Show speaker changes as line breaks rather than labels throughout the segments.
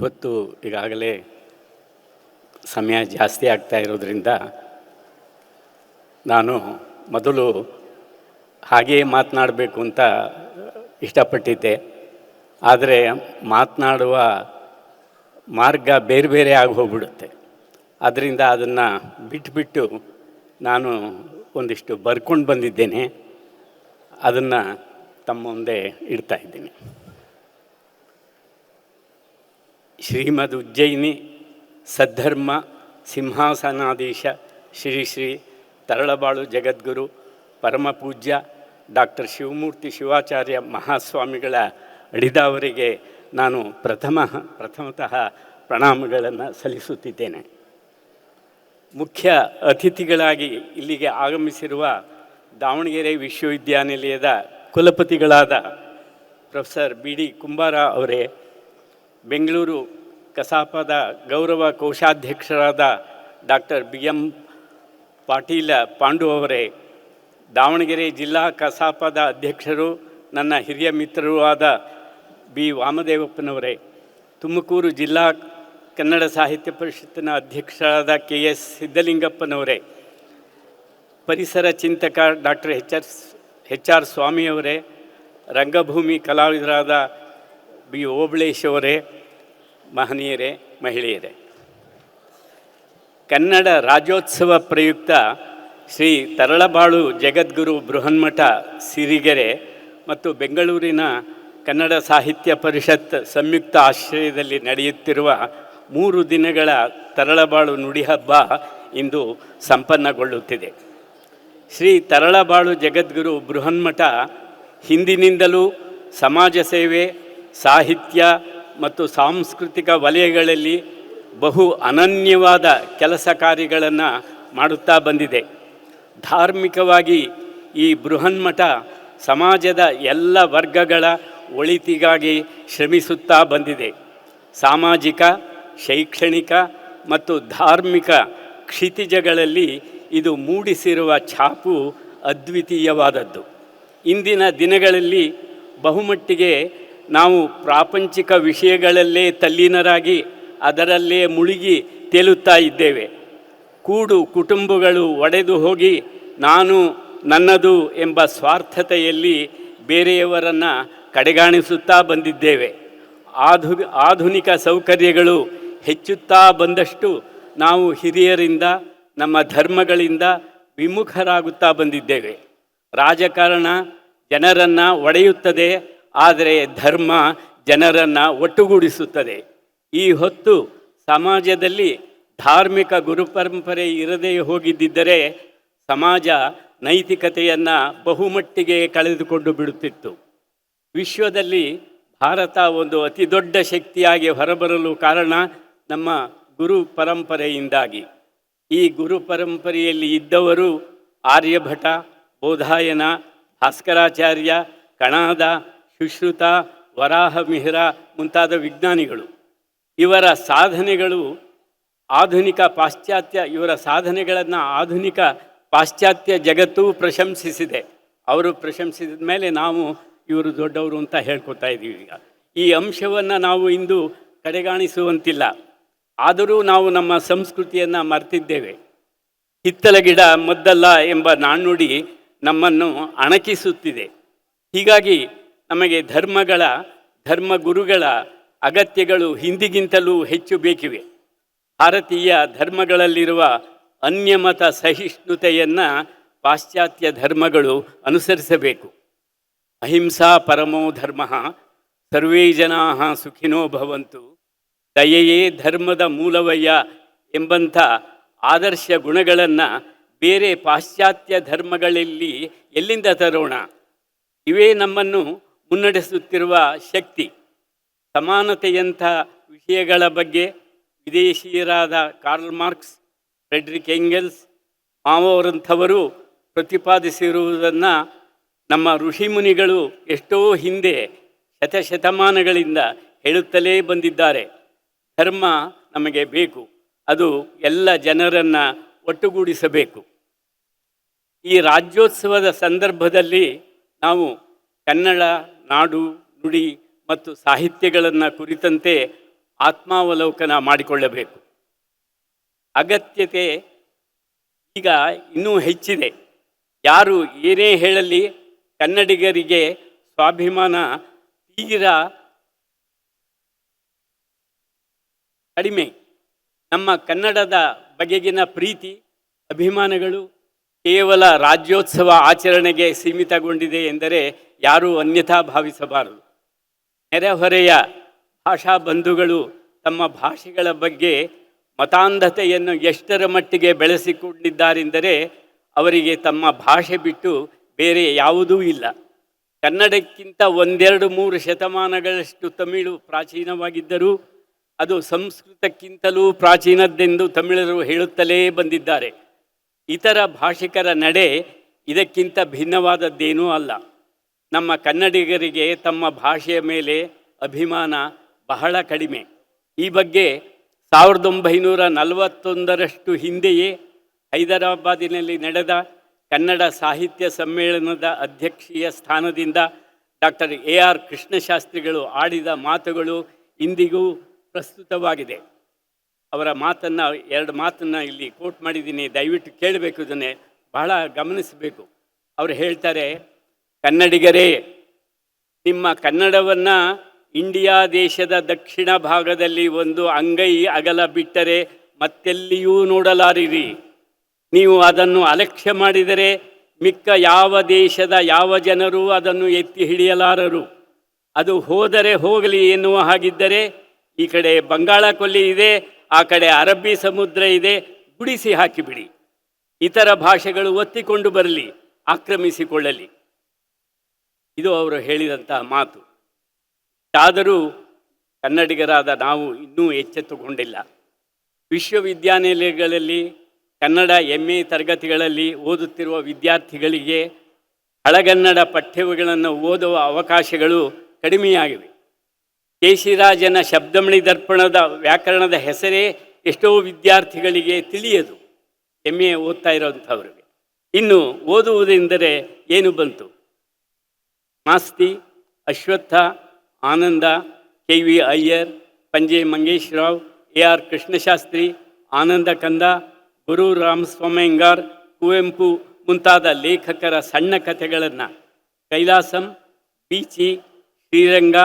ಇವತ್ತು ಈಗಾಗಲೇ ಸಮಯ ಜಾಸ್ತಿ ಆಗ್ತಾ ಇರೋದ್ರಿಂದ ನಾನು ಮೊದಲು ಹಾಗೆಯೇ ಮಾತನಾಡಬೇಕು ಅಂತ ಇಷ್ಟಪಟ್ಟಿದ್ದೆ. ಆದರೆ ಮಾತನಾಡುವ ಮಾರ್ಗ ಬೇರೆ ಬೇರೆ ಆಗಿ ಹೋಗ್ಬಿಡುತ್ತೆ. ಅದರಿಂದ ಅದನ್ನು ಬಿಟ್ಟುಬಿಟ್ಟು ನಾನು ಒಂದಿಷ್ಟು ಬರ್ಕೊಂಡು ಬಂದಿದ್ದೇನೆ. ಅದನ್ನು ತಮ್ಮ ಮುಂದೆ ಇಡ್ತಾ ಇದ್ದೀನಿ. ಶ್ರೀಮದ್ ಉಜ್ಜಯಿನಿ ಸದ್ಧರ್ಮ ಸಿಂಹಾಸನಾಧೀಶ ಶ್ರೀ ಶ್ರೀ ತರಳಬಾಳು ಜಗದ್ಗುರು ಪರಮಪೂಜ್ಯ ಡಾಕ್ಟರ್ ಶಿವಮೂರ್ತಿ ಶಿವಾಚಾರ್ಯ ಮಹಾಸ್ವಾಮಿಗಳ ಅಡಿದವರಿಗೆ ನಾನು ಪ್ರಥಮ, ಪ್ರಥಮತಃ ಪ್ರಣಾಮಗಳನ್ನು ಸಲ್ಲಿಸುತ್ತಿದ್ದೇನೆ. ಮುಖ್ಯ ಅತಿಥಿಗಳಾಗಿ ಇಲ್ಲಿಗೆ ಆಗಮಿಸಿರುವ ದಾವಣಗೆರೆ ವಿಶ್ವವಿದ್ಯಾನಿಲಯದ ಕುಲಪತಿಗಳಾದ ಪ್ರೊಫೆಸರ್ ಬಿ ಡಿ ಕುಂಬಾರ ಅವರೇ ಬೆಂಗಳೂರು ಕಸಾಪದ ಗೌರವ ಕೋಶಾಧ್ಯಕ್ಷರಾದ doctor B M Patil Pandu ಅವರೇ, ದಾವಣಗೆರೆ ಜಿಲ್ಲಾ ಕಸಾಪದ ಅಧ್ಯಕ್ಷರು, ನನ್ನ ಹಿರಿಯ ಮಿತ್ರರೂ ಆದ ಬಿ. ವಾಮದೇವಪ್ಪನವರೇ, ತುಮಕೂರು ಜಿಲ್ಲಾ ಕನ್ನಡ ಸಾಹಿತ್ಯ ಪರಿಷತ್ತಿನ ಅಧ್ಯಕ್ಷರಾದ ಕೆ. ಎಸ್. ಸಿದ್ದಲಿಂಗಪ್ಪನವರೇ, ಪರಿಸರ ಚಿಂತಕ doctor H. R. H. R. ಸ್ವಾಮಿಯವರೇ, ರಂಗಭೂಮಿ ಕಲಾವಿದರಾದ ಬಿ ಓಬಳೇಶ್ ಅವರೇ ಮಹನೀಯರೇ, ಮಹಿಳೆಯರೇ. ಕನ್ನಡ ರಾಜ್ಯೋತ್ಸವ ಪ್ರಯುಕ್ತ ಶ್ರೀ ತರಳಬಾಳು ಜಗದ್ಗುರು ಬೃಹನ್ಮಠ ಸಿರಿಗೆರೆ ಮತ್ತು ಬೆಂಗಳೂರಿನ ಕನ್ನಡ ಸಾಹಿತ್ಯ ಪರಿಷತ್ ಸಂಯುಕ್ತ ಆಶ್ರಯದಲ್ಲಿ ನಡೆಯುತ್ತಿರುವ ಮೂರು ದಿನಗಳ ತರಳಬಾಳು ನುಡಿ ಹಬ್ಬ ಇಂದು ಸಂಪನ್ನಗೊಳ್ಳುತ್ತಿದೆ. ಶ್ರೀ ತರಳಬಾಳು ಜಗದ್ಗುರು ಬೃಹನ್ಮಠ ಹಿಂದಿನಿಂದಲೂ ಸಮಾಜ ಸೇವೆ ಸಾಹಿತ್ಯ ಮತ್ತು ಸಾಂಸ್ಕೃತಿಕ ವಲಯಗಳಲ್ಲಿ ಬಹು ಅನನ್ಯವಾದ ಕೆಲಸ ಕಾರ್ಯಗಳನ್ನು ಮಾಡುತ್ತಾ ಬಂದಿದೆ. ಧಾರ್ಮಿಕವಾಗಿ ಈ ಬೃಹನ್ಮಠ ಸಮಾಜದ ಎಲ್ಲ ವರ್ಗಗಳ ಒಳಿತಿಗಾಗಿ ಶ್ರಮಿಸುತ್ತಾ ಬಂದಿದೆ. ಸಾಮಾಜಿಕ, ಶೈಕ್ಷಣಿಕ ಮತ್ತು ಧಾರ್ಮಿಕ ಕ್ಷಿತಿಜಗಳಲ್ಲಿ ಇದು ಮೂಡಿಸಿರುವ ಛಾಪು ಅದ್ವಿತೀಯವಾದದ್ದು. ಇಂದಿನ ದಿನಗಳಲ್ಲಿ ಬಹುಮಟ್ಟಿಗೆ ನಾವು ಪ್ರಾಪಂಚಿಕ ವಿಷಯಗಳಲ್ಲೇ ತಲ್ಲೀನರಾಗಿ ಅದರಲ್ಲೇ ಮುಳುಗಿ ತೇಲುತ್ತಾ ಇದ್ದೇವೆ. ಕೂಡು ಕುಟುಂಬಗಳು ಒಡೆದು ಹೋಗಿ ನಾನು ನನ್ನದು ಎಂಬ ಸ್ವಾರ್ಥತೆಯಲ್ಲಿ ಬೇರೆಯವರನ್ನು ಕಡೆಗಾಣಿಸುತ್ತಾ ಬಂದಿದ್ದೇವೆ. ಆಧು, ಆಧುನಿಕ ಸೌಕರ್ಯಗಳು ಹೆಚ್ಚುತ್ತಾ ಬಂದಷ್ಟು ನಾವು ಹಿರಿಯರಿಂದ, ನಮ್ಮ ಧರ್ಮಗಳಿಂದ ವಿಮುಖರಾಗುತ್ತಾ ಬಂದಿದ್ದೇವೆ. ರಾಜಕಾರಣ ಜನರನ್ನು ಒಡೆಯುತ್ತದೆ ಆದರೆ ಧರ್ಮ ಜನರನ್ನು ಒಟ್ಟುಗೂಡಿಸುತ್ತದೆ. ಈ ಹೊತ್ತು ಸಮಾಜದಲ್ಲಿ ಧಾರ್ಮಿಕ ಗುರುಪರಂಪರೆ ಇರದೇ ಹೋಗಿದ್ದಿದ್ದರೆ ಸಮಾಜ ನೈತಿಕತೆಯನ್ನು ಬಹುಮಟ್ಟಿಗೆ ಕಳೆದುಕೊಂಡು ಬಿಡುತ್ತಿತ್ತು. ವಿಶ್ವದಲ್ಲಿ ಭಾರತ ಒಂದು ಅತಿ ದೊಡ್ಡ ಶಕ್ತಿಯಾಗಿ ಹೊರಬರಲು ಕಾರಣ ನಮ್ಮ ಗುರು ಪರಂಪರೆಯಿಂದಾಗಿ. ಈ ಗುರು ಪರಂಪರೆಯಲ್ಲಿ ಇದ್ದವರು ಆರ್ಯಭಟ, ಬೋಧಾಯನ, ಭಾಸ್ಕರಾಚಾರ್ಯ, ಕಣಾದ ಸುಶ್ರುತ, ವರಾಹ, ಮಿಹಿರ ಮುಂತಾದ ವಿಜ್ಞಾನಿಗಳು. ಇವರ ಸಾಧನೆಗಳು ಆಧುನಿಕ ಪಾಶ್ಚಾತ್ಯ, ಇವರ ಸಾಧನೆಗಳನ್ನು ಆಧುನಿಕ ಪಾಶ್ಚಾತ್ಯ ಜಗತ್ತು ಪ್ರಶಂಸಿಸಿದೆ. ಅವರು ಪ್ರಶಂಸಿಸಿದ ಮೇಲೆ ನಾವು ಇವರು ದೊಡ್ಡವರು ಅಂತ ಹೇಳ್ಕೊತಾ ಇದ್ದೀವಿ ಈಗ. ಈ ಅಂಶವನ್ನು ನಾವು ಇಂದು ಕಡೆಗಾಣಿಸುವಂತಿಲ್ಲ. ಆದರೂ ನಾವು ನಮ್ಮ ಸಂಸ್ಕೃತಿಯನ್ನು ಮರೆತಿದ್ದೇವೆ. ಹಿತ್ತಲ ಗಿಡ ಮದ್ದಲ್ಲ ಎಂಬ ನಾಣ್ಣುಡಿ ನಮ್ಮನ್ನು ಅಣಕಿಸುತ್ತಿದೆ. ಹೀಗಾಗಿ ನಮಗೆ ಧರ್ಮಗಳ ಧರ್ಮಗುರುಗಳ ಅಗತ್ಯಗಳು ಹಿಂದಿಗಿಂತಲೂ ಹೆಚ್ಚು ಬೇಕಿವೆ. ಭಾರತೀಯ ಧರ್ಮಗಳಲ್ಲಿರುವ ಅನ್ಯಮತ ಸಹಿಷ್ಣುತೆಯನ್ನು ಪಾಶ್ಚಾತ್ಯ ಧರ್ಮಗಳು ಅನುಸರಿಸಬೇಕು. ಅಹಿಂಸಾ ಪರಮೋ ಧರ್ಮ, ಸರ್ವೇ ಜನಾ ಸುಖಿನೋ ಭವಂತು, ದಯೆಯೇ ಧರ್ಮದ ಮೂಲವಯ್ಯ ಎಂಬಂಥ ಆದರ್ಶ ಗುಣಗಳನ್ನು ಬೇರೆ ಪಾಶ್ಚಾತ್ಯ ಧರ್ಮಗಳಲ್ಲಿ ಎಲ್ಲಿಂದ ತರೋಣ? ಇವೇ ನಮ್ಮನ್ನು ಮುನ್ನಡೆಸುತ್ತಿರುವ ಶಕ್ತಿ, ಸಮಾನತೆಯಂಥ ವಿಷಯಗಳ ಬಗ್ಗೆ ವಿದೇಶೀಯರಾದ ಕಾರ್ಲ್ ಮಾರ್ಕ್ಸ್, ಫ್ರೆಡ್ರಿಕ್ ಎಂಗೆಲ್ಸ್ ಮಾವವರಂಥವರು ಪ್ರತಿಪಾದಿಸಿರುವುದನ್ನು ನಮ್ಮ ಋಷಿಮುನಿಗಳು ಎಷ್ಟೋ ಹಿಂದೆ ಶತಶತಮಾನಗಳಿಂದ ಹೇಳುತ್ತಲೇ ಬಂದಿದ್ದಾರೆ. ಧರ್ಮ ನಮಗೆ ಬೇಕು, ಅದು ಎಲ್ಲ ಜನರನ್ನು ಒಟ್ಟುಗೂಡಿಸಬೇಕು. ಈ ರಾಜ್ಯೋತ್ಸವದ ಸಂದರ್ಭದಲ್ಲಿ ನಾವು ಕನ್ನಡ ನಾಡು, ನುಡಿ ಮತ್ತು ಸಾಹಿತ್ಯಗಳನ್ನು ಕುರಿತಂತೆ ಆತ್ಮಾವಲೋಕನ ಮಾಡಿಕೊಳ್ಳಬೇಕು. ಅಗತ್ಯತೆ ಈಗ ಇನ್ನೂ ಹೆಚ್ಚಿದೆ. ಯಾರು ಏನೇ ಹೇಳಲಿ ಕನ್ನಡಿಗರಿಗೆ ಸ್ವಾಭಿಮಾನ ತೀರಾ ಕಡಿಮೆ. ನಮ್ಮ ಕನ್ನಡದ ಬಗೆಗಿನ ಪ್ರೀತಿ, ಅಭಿಮಾನಗಳು ಕೇವಲ ರಾಜ್ಯೋತ್ಸವ ಆಚರಣೆಗೆ ಸೀಮಿತಗೊಂಡಿದೆ ಎಂದರೆ ಯಾರೂ ಅನ್ಯಥಾ ಭಾವಿಸಬಾರದು. ನೆರೆಹೊರೆಯ ಭಾಷಾ ಬಂಧುಗಳು ತಮ್ಮ ಭಾಷೆಗಳ ಬಗ್ಗೆ ಮತಾಂಧತೆಯನ್ನು ಎಷ್ಟರ ಮಟ್ಟಿಗೆ ಬೆಳೆಸಿಕೊಂಡಿದ್ದಾರೆಂದರೆ ಅವರಿಗೆ ತಮ್ಮ ಭಾಷೆ ಬಿಟ್ಟು ಬೇರೆ ಯಾವುದೂ ಇಲ್ಲ. ಕನ್ನಡಕ್ಕಿಂತ ಒಂದೆರಡು ಮೂರು ಶತಮಾನಗಳಷ್ಟು ತಮಿಳು ಪ್ರಾಚೀನವಾಗಿದ್ದರೂ ಅದು ಸಂಸ್ಕೃತಕ್ಕಿಂತಲೂ ಪ್ರಾಚೀನದ್ದೆಂದು ತಮಿಳರು ಹೇಳುತ್ತಲೇ ಬಂದಿದ್ದಾರೆ. ಇತರ ಭಾಷಿಕರ ನಡೆ ಇದಕ್ಕಿಂತ ಭಿನ್ನವಾದದ್ದೇನೂ ಅಲ್ಲ. ನಮ್ಮ ಕನ್ನಡಿಗರಿಗೆ ತಮ್ಮ ಭಾಷೆಯ ಮೇಲೆ ಅಭಿಮಾನ ಬಹಳ ಕಡಿಮೆ. ಈ ಬಗ್ಗೆ ಸಾವಿರದ ಒಂಬೈನೂರ ನಲವತ್ತೊಂದರಷ್ಟು ಹಿಂದೆಯೇ ಹೈದರಾಬಾದಿನಲ್ಲಿ ನಡೆದ ಕನ್ನಡ ಸಾಹಿತ್ಯ ಸಮ್ಮೇಳನದ ಅಧ್ಯಕ್ಷೀಯ ಸ್ಥಾನದಿಂದ ಡಾಕ್ಟರ್ ಎ ಆರ್ ಕೃಷ್ಣಶಾಸ್ತ್ರಿಗಳು ಆಡಿದ ಮಾತುಗಳು ಇಂದಿಗೂ ಪ್ರಸ್ತುತವಾಗಿದೆ. ಅವರ ಮಾತನ್ನು, ಎರಡು ಮಾತನ್ನು ಇಲ್ಲಿ ಕೋಟ್ ಮಾಡಿದ್ದೀನಿ. ದಯವಿಟ್ಟು ಕೇಳಬೇಕು ಇದನ್ನೇ. ಬಹಳ ಗಮನಿಸಬೇಕು. ಅವರು ಹೇಳ್ತಾರೆ, ಕನ್ನಡಿಗರೇ, ನಿಮ್ಮ ಕನ್ನಡವನ್ನು ಇಂಡಿಯಾ ದೇಶದ ದಕ್ಷಿಣ ಭಾಗದಲ್ಲಿ ಒಂದು ಅಂಗೈ ಅಗಲ ಬಿಟ್ಟರೆ ಮತ್ತೆಲ್ಲಿಯೂ ನೋಡಲಾರಿರಿ. ನೀವು ಅದನ್ನು ಅಲಕ್ಷ್ಯ ಮಾಡಿದರೆ ಮಿಕ್ಕ ಯಾವ ದೇಶದ ಯಾವ ಜನರೂ ಅದನ್ನು ಎತ್ತಿ ಹಿಡಿಯಲಾರರು. ಅದು ಹೋದರೆ ಹೋಗಲಿ ಎನ್ನುವ ಹಾಗಿದ್ದರೆ, ಈ ಕಡೆ ಬಂಗಾಳ ಕೊಲ್ಲಿ ಇದೆ ಆ ಕಡೆ ಅರಬ್ಬಿ ಸಮುದ್ರ ಇದೆ, ಗುಡಿಸಿ ಹಾಕಿಬಿಡಿ. ಇತರ ಭಾಷೆಗಳು ಒತ್ತಿಕೊಂಡು ಬರಲಿ, ಆಕ್ರಮಿಸಿಕೊಳ್ಳಲಿ. ಇದು ಅವರು ಹೇಳಿದಂತಹ ಮಾತು. ಆದರೂ ಕನ್ನಡಿಗರಾದ ನಾವು ಇನ್ನೂ ಎಚ್ಚೆತ್ತುಕೊಂಡಿಲ್ಲ. ವಿಶ್ವವಿದ್ಯಾನಿಲಯಗಳಲ್ಲಿ, ಕನ್ನಡ ಎಂ ಎ ತರಗತಿಗಳಲ್ಲಿ ಓದುತ್ತಿರುವ ವಿದ್ಯಾರ್ಥಿಗಳಿಗೆ, ಹಳಗನ್ನಡ ಪಠ್ಯಗಳನ್ನು ಓದುವ ಅವಕಾಶಗಳು ಕಡಿಮೆಯಾಗಿವೆ. ಕೇಶಿರಾಜನ ಶಬ್ದಮಣಿ ದರ್ಪಣದ ವ್ಯಾಕರಣದ ಹೆಸರೇ ಎಷ್ಟೋ ವಿದ್ಯಾರ್ಥಿಗಳಿಗೆ ತಿಳಿಯದು. ಎಂ ಎ ಓದ್ತಾ ಇರೋವಂಥವ್ರಿಗೆ ಇನ್ನು ಓದುವುದೆಂದರೆ ಏನು ಬಂತು? Masti, Ashwattha, Ananda K V Iyer, Panje Mangesh Rao A R Krishnashastri, Ananda Kanda, Guru Ramaswamayyangar, Kuvempu ಮುಂತಾದ ಲೇಖಕರ ಸಣ್ಣ ಕಥೆಗಳನ್ನು ಕೈಲಾಸಂ, ಬೀಚಿ, ಶ್ರೀರಂಗ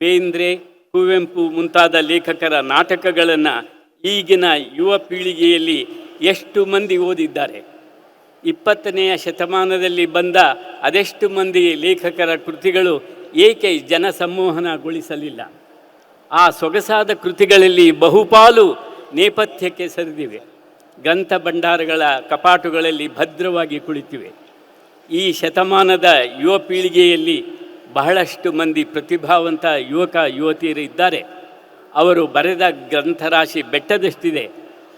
ಬೇಂದ್ರೆ, ಕುವೆಂಪು ಮುಂತಾದ ಲೇಖಕರ ನಾಟಕಗಳನ್ನು ಈಗಿನ ಯುವ ಪೀಳಿಗೆಯಲ್ಲಿ ಎಷ್ಟು ಮಂದಿ ಓದಿದ್ದಾರೆ? ಇಪ್ಪತ್ತನೆಯ ಶತಮಾನದಲ್ಲಿ ಬಂದ ಅದೆಷ್ಟು ಮಂದಿ ಲೇಖಕರ ಕೃತಿಗಳು ಏಕೆ ಜನಸಂಮೋಹನಗೊಳಿಸಲಿಲ್ಲ ಆ ಸೊಗಸಾದ ಕೃತಿಗಳಲ್ಲಿ ಬಹುಪಾಲು ನೇಪಥ್ಯಕ್ಕೆ ಸರಿದಿವೆ. ಗ್ರಂಥ ಭಂಡಾರಗಳ ಕಪಾಟುಗಳಲ್ಲಿ ಭದ್ರವಾಗಿ ಕುಳಿತಿವೆ. ಈ ಶತಮಾನದ ಯುವ ಪೀಳಿಗೆಯಲ್ಲಿ ಬಹಳಷ್ಟು ಮಂದಿ ಪ್ರತಿಭಾವಂತ ಯುವಕ ಯುವತಿಯರು ಇದ್ದಾರೆ. ಅವರು ಬರೆದ ಗ್ರಂಥರಾಶಿ ಬೆಟ್ಟದಷ್ಟಿದೆ.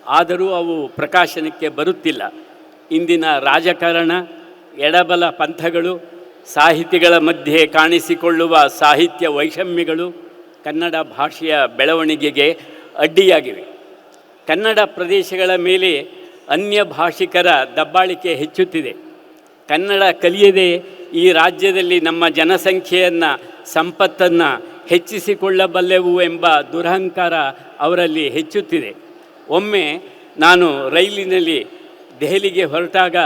ಆದರೂ ಅವು ಪ್ರಕಾಶನಕ್ಕೆ ಬರುತ್ತಿಲ್ಲ. ಇಂದಿನ ರಾಜಕಾರಣ, ಎಡಬಲ ಪಂಥಗಳು, ಸಾಹಿತಿಗಳ ಮಧ್ಯೆ ಕಾಣಿಸಿಕೊಳ್ಳುವ ಸಾಹಿತ್ಯ ವೈಷಮ್ಯಗಳು ಕನ್ನಡ ಭಾಷೆಯ ಬೆಳವಣಿಗೆಗೆ ಅಡ್ಡಿಯಾಗಿವೆ. ಕನ್ನಡ ಪ್ರದೇಶಗಳ ಮೇಲೆ ಅನ್ಯ ಭಾಷಿಕರ ದಬ್ಬಾಳಿಕೆ ಹೆಚ್ಚುತ್ತಿದೆ. ಕನ್ನಡ ಕಲಿಯದೆ ಈ ರಾಜ್ಯದಲ್ಲಿ ನಮ್ಮ ಜನಸಂಖ್ಯೆಯನ್ನು, ಸಂಪತ್ತನ್ನು ಹೆಚ್ಚಿಸಿಕೊಳ್ಳಬಲ್ಲೆವು ಎಂಬ ದುರಹಂಕಾರ ಅವರಲ್ಲಿ ಹೆಚ್ಚುತ್ತಿದೆ. ಒಮ್ಮೆ ನಾನು ರೈಲಿನಲ್ಲಿ ದೆಹಲಿಗೆ ಹೊರಟಾಗ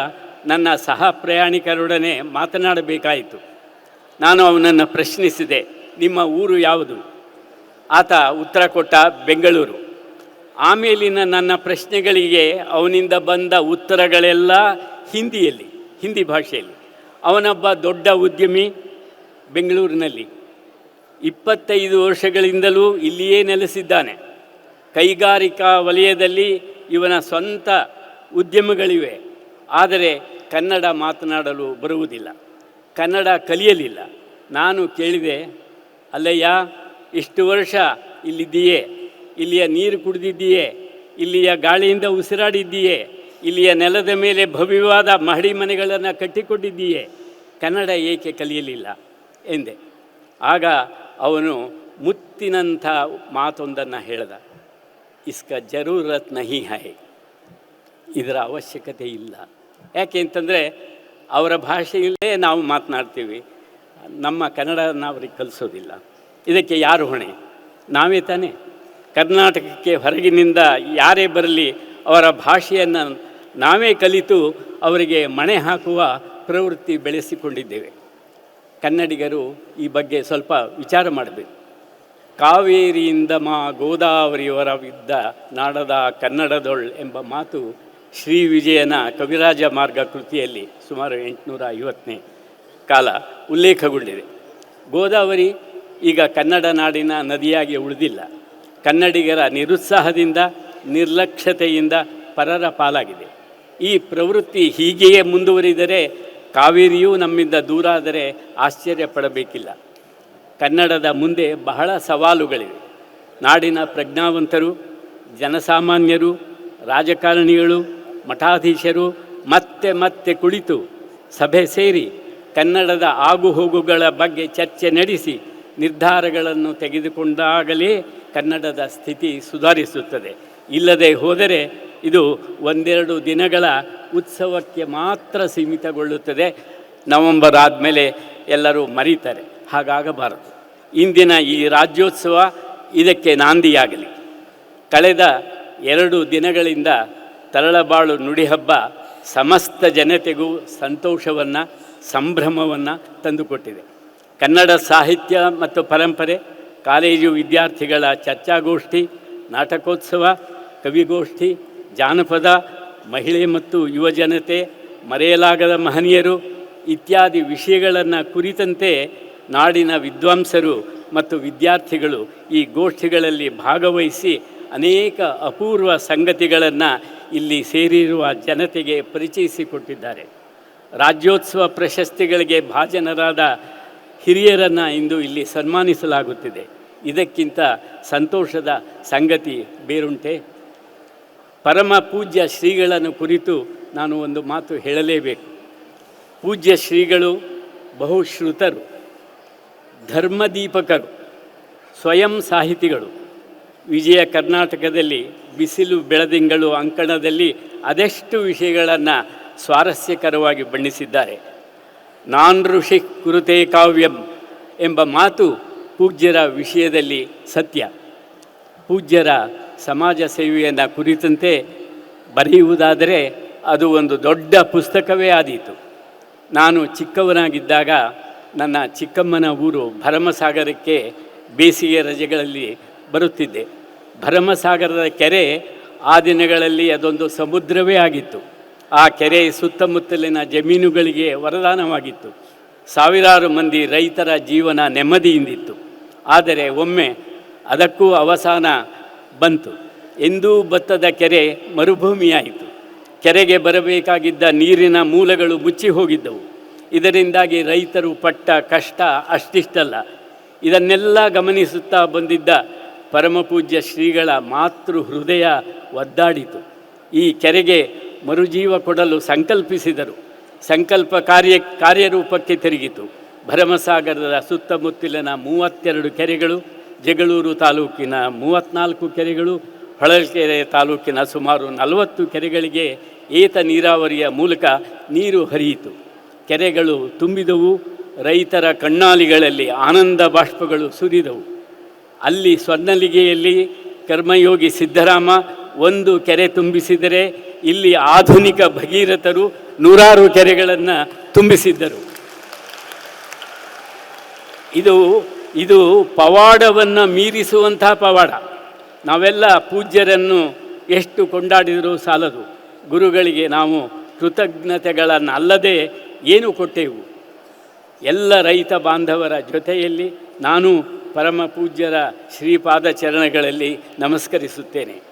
ನನ್ನ ಸಹ ಪ್ರಯಾಣಿಕರೊಡನೆ ಮಾತನಾಡಬೇಕಾಯಿತು. ನಾನು ಅವನನ್ನು ಪ್ರಶ್ನಿಸಿದೆ, ನಿಮ್ಮ ಊರು ಯಾವುದು? ಆತ ಉತ್ತರ ಕೊಟ್ಟ, ಬೆಂಗಳೂರು. ಆಮೇಲಿನ ನನ್ನ ಪ್ರಶ್ನೆಗಳಿಗೆ ಅವನಿಂದ ಬಂದ ಉತ್ತರಗಳೆಲ್ಲ ಹಿಂದಿಯಲ್ಲಿ, ಹಿಂದಿ ಭಾಷೆಯಲ್ಲಿ. ಅವನೊಬ್ಬ ದೊಡ್ಡ ಉದ್ಯಮಿ ಬೆಂಗಳೂರಿನಲ್ಲಿ. ಇಪ್ಪತ್ತೈದು ವರ್ಷಗಳಿಂದಲೂ ಇಲ್ಲಿಯೇ ನೆಲೆಸಿದ್ದಾನೆ. ಕೈಗಾರಿಕಾ ವಲಯದಲ್ಲಿ ಇವನ ಸ್ವಂತ ಉದ್ಯಮಗಳಿವೆ. ಆದರೆ ಕನ್ನಡ ಮಾತನಾಡಲು ಬರುವುದಿಲ್ಲ. ಕನ್ನಡ ಕಲಿಯಲಿಲ್ಲ. ನಾನು ಕೇಳಿದೆ, ಅಲ್ಲಯ್ಯ, ಇಷ್ಟು ವರ್ಷ ಇಲ್ಲಿದ್ದೀಯೇ? ಇಲ್ಲಿಯ ನೀರು ಕುಡಿದಿದ್ದೀಯೇ? ಇಲ್ಲಿಯ ಗಾಳಿಯಿಂದ ಉಸಿರಾಡಿದ್ದೀಯೇ? ಇಲ್ಲಿಯ ನೆಲದ ಮೇಲೆ ಭವ್ಯವಾದ ಮಹಡಿ ಮನೆಗಳನ್ನು ಕಟ್ಟಿಕೊಂಡಿದ್ದೀಯೇ. ಕನ್ನಡ ಏಕೆ ಕಲಿಯಲಿಲ್ಲ? ಎಂದೆ. ಆಗ ಅವನು ಮುತ್ತಿನಂಥ ಮಾತೊಂದನ್ನು ಹೇಳ್ದ. ಇಸ್ಕ ಜರೂರತ್ ನಹಿ ಹೈ. ಇದರ ಅವಶ್ಯಕತೆ ಇಲ್ಲ. ಯಾಕೆ ಅಂತಂದರೆ ಅವರ ಭಾಷೆಯಲ್ಲೇ ನಾವು ಮಾತನಾಡ್ತೀವಿ. ನಮ್ಮ ಕನ್ನಡನ ಅವ್ರಿಗೆ ಕಲಿಸೋದಿಲ್ಲ. ಇದಕ್ಕೆ ಯಾರು ಹೊಣೆ? ನಾವೇ ತಾನೇ. ಕರ್ನಾಟಕಕ್ಕೆ ಹೊರಗಿನಿಂದ ಯಾರೇ ಬರಲಿ ಅವರ ಭಾಷೆಯನ್ನು ನಾವೇ ಕಲಿತು ಅವರಿಗೆ ಮಣೆ ಹಾಕುವ ಪ್ರವೃತ್ತಿ ಬೆಳೆಸಿಕೊಂಡಿದ್ದೇವೆ. ಕನ್ನಡಿಗರು ಈ ಬಗ್ಗೆ ಸ್ವಲ್ಪ ವಿಚಾರ ಮಾಡಬೇಕು. ಕಾವೇರಿಯಿಂದ ಮಾ ಗೋದಾವರಿಯವರವಿದ್ದ ನಾಡದ ಕನ್ನಡದೊಳ್ ಎಂಬ ಮಾತು ಶ್ರೀ ವಿಜಯನ ಕವಿರಾಜ ಮಾರ್ಗ ಕೃತಿಯಲ್ಲಿ ಸುಮಾರು ಎಂಟುನೂರ ಐವತ್ತನೇ ಕಾಲ ಉಲ್ಲೇಖಗೊಂಡಿದೆ. ಗೋದಾವರಿ ಈಗ ಕನ್ನಡ ನಾಡಿನ ನದಿಯಾಗಿ ಉಳಿದಿಲ್ಲ. ಕನ್ನಡಿಗರ ನಿರುತ್ಸಾಹದಿಂದ, ನಿರ್ಲಕ್ಷ್ಯತೆಯಿಂದ ಪರರ ಪಾಲಾಗಿದೆ. ಈ ಪ್ರವೃತ್ತಿ ಹೀಗೆಯೇ ಮುಂದುವರಿದರೆ ಕಾವೇರಿಯೂ ನಮ್ಮಿಂದ ದೂರ ಆದರೆ ಆಶ್ಚರ್ಯ ಪಡಬೇಕಿಲ್ಲ. ಕನ್ನಡದ ಮುಂದೆ ಬಹಳ ಸವಾಲುಗಳಿವೆ. ನಾಡಿನ ಪ್ರಜ್ಞಾವಂತರು, ಜನಸಾಮಾನ್ಯರು, ರಾಜಕಾರಣಿಗಳು, ಮಠಾಧೀಶರು ಮತ್ತೆ ಮತ್ತೆ ಕುಳಿತು ಸಭೆ ಸೇರಿ ಕನ್ನಡದ ಆಗುಹೋಗುಗಳ ಬಗ್ಗೆ ಚರ್ಚೆ ನಡೆಸಿ ನಿರ್ಧಾರಗಳನ್ನು ತೆಗೆದುಕೊಂಡಾಗಲೇ ಕನ್ನಡದ ಸ್ಥಿತಿ ಸುಧಾರಿಸುತ್ತದೆ. ಇಲ್ಲದೆ ಹೋದರೆ ಇದು ಒಂದೆರಡು ದಿನಗಳ ಉತ್ಸವಕ್ಕೆ ಮಾತ್ರ ಸೀಮಿತಗೊಳ್ಳುತ್ತದೆ. ನವಂಬರ್ ಆದಮೇಲೆ ಎಲ್ಲರೂ ಮರೀತಾರೆ. ಹಾಗಾಗಬಾರದು. ಇಂದಿನ ಈ ರಾಜ್ಯೋತ್ಸವ ಇದಕ್ಕೆ ನಾಂದಿಯಾಗಲಿ. ಕಳೆದ ಎರಡು ದಿನಗಳಿಂದ ತರಳಬಾಳು ನುಡಿಹಬ್ಬ ಸಮಸ್ತ ಜನತೆಗೂ ಸಂತೋಷವನ್ನು, ಸಂಭ್ರಮವನ್ನು ತಂದುಕೊಟ್ಟಿದೆ. ಕನ್ನಡ ಸಾಹಿತ್ಯ ಮತ್ತು ಪರಂಪರೆ, ಕಾಲೇಜು ವಿದ್ಯಾರ್ಥಿಗಳ ಚರ್ಚಾಗೋಷ್ಠಿ, ನಾಟಕೋತ್ಸವ, ಕವಿಗೋಷ್ಠಿ ಜಾನಪದ, ಮಹಿಳೆ ಮತ್ತು ಯುವಜನತೆ ಮರೆಯಲಾಗದ ಮಹನೀಯರು ಇತ್ಯಾದಿ ವಿಷಯಗಳನ್ನು ಕುರಿತಂತೆ ನಾಡಿನ ವಿದ್ವಾಂಸರು ಮತ್ತು ವಿದ್ಯಾರ್ಥಿಗಳು ಈ ಗೋಷ್ಠಿಗಳಲ್ಲಿ ಭಾಗವಹಿಸಿ ಅನೇಕ ಅಪೂರ್ವ ಸಂಗತಿಗಳನ್ನು ಇಲ್ಲಿ ಸೇರಿರುವ ಜನತೆಗೆ ಪರಿಚಯಿಸಿಕೊಟ್ಟಿದ್ದಾರೆ. ರಾಜ್ಯೋತ್ಸವ ಪ್ರಶಸ್ತಿಗಳಿಗೆ ಭಾಜನರಾದ ಹಿರಿಯರನ್ನು ಇಂದು ಇಲ್ಲಿ ಸನ್ಮಾನಿಸಲಾಗುತ್ತಿದೆ. ಇದಕ್ಕಿಂತ ಸಂತೋಷದ ಸಂಗತಿ ಬೇರುಂಟೆ? ಪರಮ ಪೂಜ್ಯ ಶ್ರೀಗಳನ್ನು ಕುರಿತು ನಾನು ಒಂದು ಮಾತು ಹೇಳಲೇಬೇಕು. ಪೂಜ್ಯ ಶ್ರೀಗಳು ಬಹುಶ್ರುತರು ಧರ್ಮದೀಪಕರು, ಸ್ವಯಂ ಸಾಹಿತಿಗಳು. ವಿಜಯ ಕರ್ನಾಟಕದಲ್ಲಿ ಬಿಸಿಲು ಬೆಳದಿಂಗಳು ಅಂಕಣದಲ್ಲಿ ಅದೆಷ್ಟು ವಿಷಯಗಳನ್ನು ಸ್ವಾರಸ್ಯಕರವಾಗಿ ಬಣ್ಣಿಸಿದ್ದಾರೆ. ನಾನ್ ಋಷಿ ಕುರುತೆ ಕಾವ್ಯಂ ಎಂಬ ಮಾತು ಪೂಜ್ಯರ ವಿಷಯದಲ್ಲಿ ಸತ್ಯ. ಪೂಜ್ಯರ ಸಮಾಜ ಸೇವೆಯನ್ನು ಕುರಿತಂತೆ ಬರೆಯುವುದಾದರೆ ಅದು ಒಂದು ದೊಡ್ಡ ಪುಸ್ತಕವೇ ಆದೀತು. ನಾನು ಚಿಕ್ಕವನಾಗಿದ್ದಾಗ ನನ್ನ ಚಿಕ್ಕಮ್ಮನ ಊರು ಭರಮಸಾಗರಕ್ಕೆ ಬೇಸಿಗೆ ರಜೆಗಳಲ್ಲಿ ಬರುತ್ತಿದ್ದೆ. ಭರಮಸಾಗರದ ಕೆರೆ ಆ ದಿನಗಳಲ್ಲಿ ಅದೊಂದು ಸಮುದ್ರವೇ ಆಗಿತ್ತು. ಆ ಕೆರೆ ಸುತ್ತಮುತ್ತಲಿನ ಜಮೀನುಗಳಿಗೆ ವರದಾನವಾಗಿತ್ತು. ಸಾವಿರಾರು ಮಂದಿ ರೈತರ ಜೀವನ ನೆಮ್ಮದಿಯಿಂದಿತ್ತು. ಆದರೆ ಒಮ್ಮೆ ಅದಕ್ಕೂ ಅವಸಾನ ಬಂತು. ಎಂದೂ ಬತ್ತದ ಕೆರೆ ಮರುಭೂಮಿಯಾಯಿತು. ಕೆರೆಗೆ ಬರಬೇಕಾಗಿದ್ದ ನೀರಿನ ಮೂಲಗಳು ಮುಚ್ಚಿ ಹೋಗಿದ್ದವು. ಇದರಿಂದಾಗಿ ರೈತರು ಪಟ್ಟ ಕಷ್ಟ ಅಷ್ಟಿಷ್ಟಲ್ಲ. ಇದನ್ನೆಲ್ಲ ಗಮನಿಸುತ್ತಾ ಬಂದಿದ್ದ ಪರಮಪೂಜ್ಯ ಶ್ರೀಗಳ ಮಾತೃ ಹೃದಯ ಒದ್ದಾಡಿತು. ಈ ಕೆರೆಗೆ ಮರುಜೀವ ಕೊಡಲು ಸಂಕಲ್ಪಿಸಿದರು. ಸಂಕಲ್ಪ ಕಾರ್ಯ, ಕಾರ್ಯರೂಪಕ್ಕೆ ತಿರುಗಿತು. ಭರಮಸಾಗರದ ಸುತ್ತಮುತ್ತಲಿನ ಮೂವತ್ತೆರಡು ಕೆರೆಗಳು ಜಗಳೂರು ತಾಲೂಕಿನ ಮೂವತ್ತ್ನಾಲ್ಕು ಕೆರೆಗಳು, ಹೊಳಲ್ಕೆರೆ ತಾಲೂಕಿನ ಸುಮಾರು ನಲವತ್ತು ಕೆರೆಗಳಿಗೆ ಏತ ನೀರಾವರಿಯ ಮೂಲಕ ನೀರು ಹರಿಯಿತು. ಕೆರೆಗಳು ತುಂಬಿದವು, ರೈತರ ಕಣ್ಣಾಲಿಗಳಲ್ಲಿ ಆನಂದ ಬಾಷ್ಪಗಳು ಸುರಿದವು. ಅಲ್ಲಿ ಸ್ವರ್ಣಲಿಗೆಯಲ್ಲಿ ಕರ್ಮಯೋಗಿ ಸಿದ್ದರಾಮ ಒಂದು ಕೆರೆ ತುಂಬಿಸಿದರೆ, ಇಲ್ಲಿ ಆಧುನಿಕ ಭಗೀರಥರು ನೂರಾರು ಕೆರೆಗಳನ್ನು ತುಂಬಿಸಿದ್ದರು. ಇದು ಇದು ಪವಾಡವನ್ನು ಮೀರಿಸುವಂತಹ ಪವಾಡ. ನಾವೆಲ್ಲ ಪೂಜ್ಯರನ್ನು ಎಷ್ಟು ಕೊಂಡಾಡಿದರೂ ಸಾಲದು. ಗುರುಗಳಿಗೆ ನಾವು ಕೃತಜ್ಞತೆಗಳನ್ನು ಅಲ್ಲದೆ ಏನು ಕೊಟ್ಟೆವು? ಎಲ್ಲ ರೈತ ಬಾಂಧವರ ಜೊತೆಯಲ್ಲಿ ನಾನು ಪರಮ ಪೂಜ್ಯರ ಶ್ರೀಪಾದ ಚರಣಗಳಲ್ಲಿ ನಮಸ್ಕರಿಸುತ್ತೇನೆ.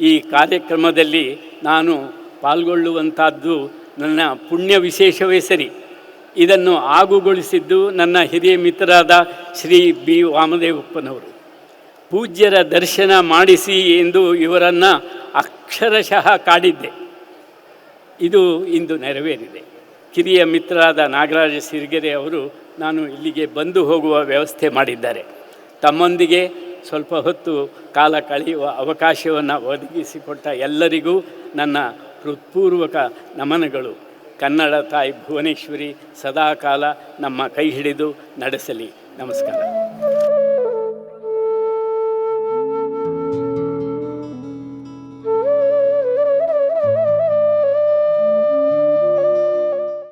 ಈ ಕಾರ್ಯಕ್ರಮದಲ್ಲಿ ನಾನು ಪಾಲ್ಗೊಳ್ಳುವಂಥದ್ದು ನನ್ನ ಪುಣ್ಯ ವಿಶೇಷವೇ ಸರಿ. ಇದನ್ನು ಆಗುಗೊಳಿಸಿದ್ದು ನನ್ನ ಹಿರಿಯ ಮಿತ್ರರಾದ ಶ್ರೀ ಬಿ ವಾಮದೇವಪ್ಪನವರು. ಪೂಜ್ಯರ ದರ್ಶನ ಮಾಡಿಸಿ ಎಂದು ಇವರನ್ನು ಅಕ್ಷರಶಃ ಕಾಡಿದ್ದೆ. ಇದು ಇಂದು ನೆರವೇರಿದೆ. ಕಿರಿಯ ಮಿತ್ರರಾದ ನಾಗರಾಜ ಸಿರಿಗೆರೆ ಅವರು ನಾನು ಇಲ್ಲಿಗೆ ಬಂದು ಹೋಗುವ ವ್ಯವಸ್ಥೆ ಮಾಡಿದ್ದಾರೆ. ತಮ್ಮೊಂದಿಗೆ ಸ್ವಲ್ಪ ಹೊತ್ತು ಕಾಲ ಕಳೆಯುವ ಅವಕಾಶವನ್ನು ಒದಗಿಸಿಕೊಟ್ಟ ಎಲ್ಲರಿಗೂ ನನ್ನ ಹೃತ್ಪೂರ್ವಕ ನಮನಗಳು. ಕನ್ನಡ ತಾಯಿ ಭುವನೇಶ್ವರಿ ಸದಾಕಾಲ ನಮ್ಮ ಕೈ ಹಿಡಿದು ನಡೆಸಲಿ. ನಮಸ್ಕಾರ.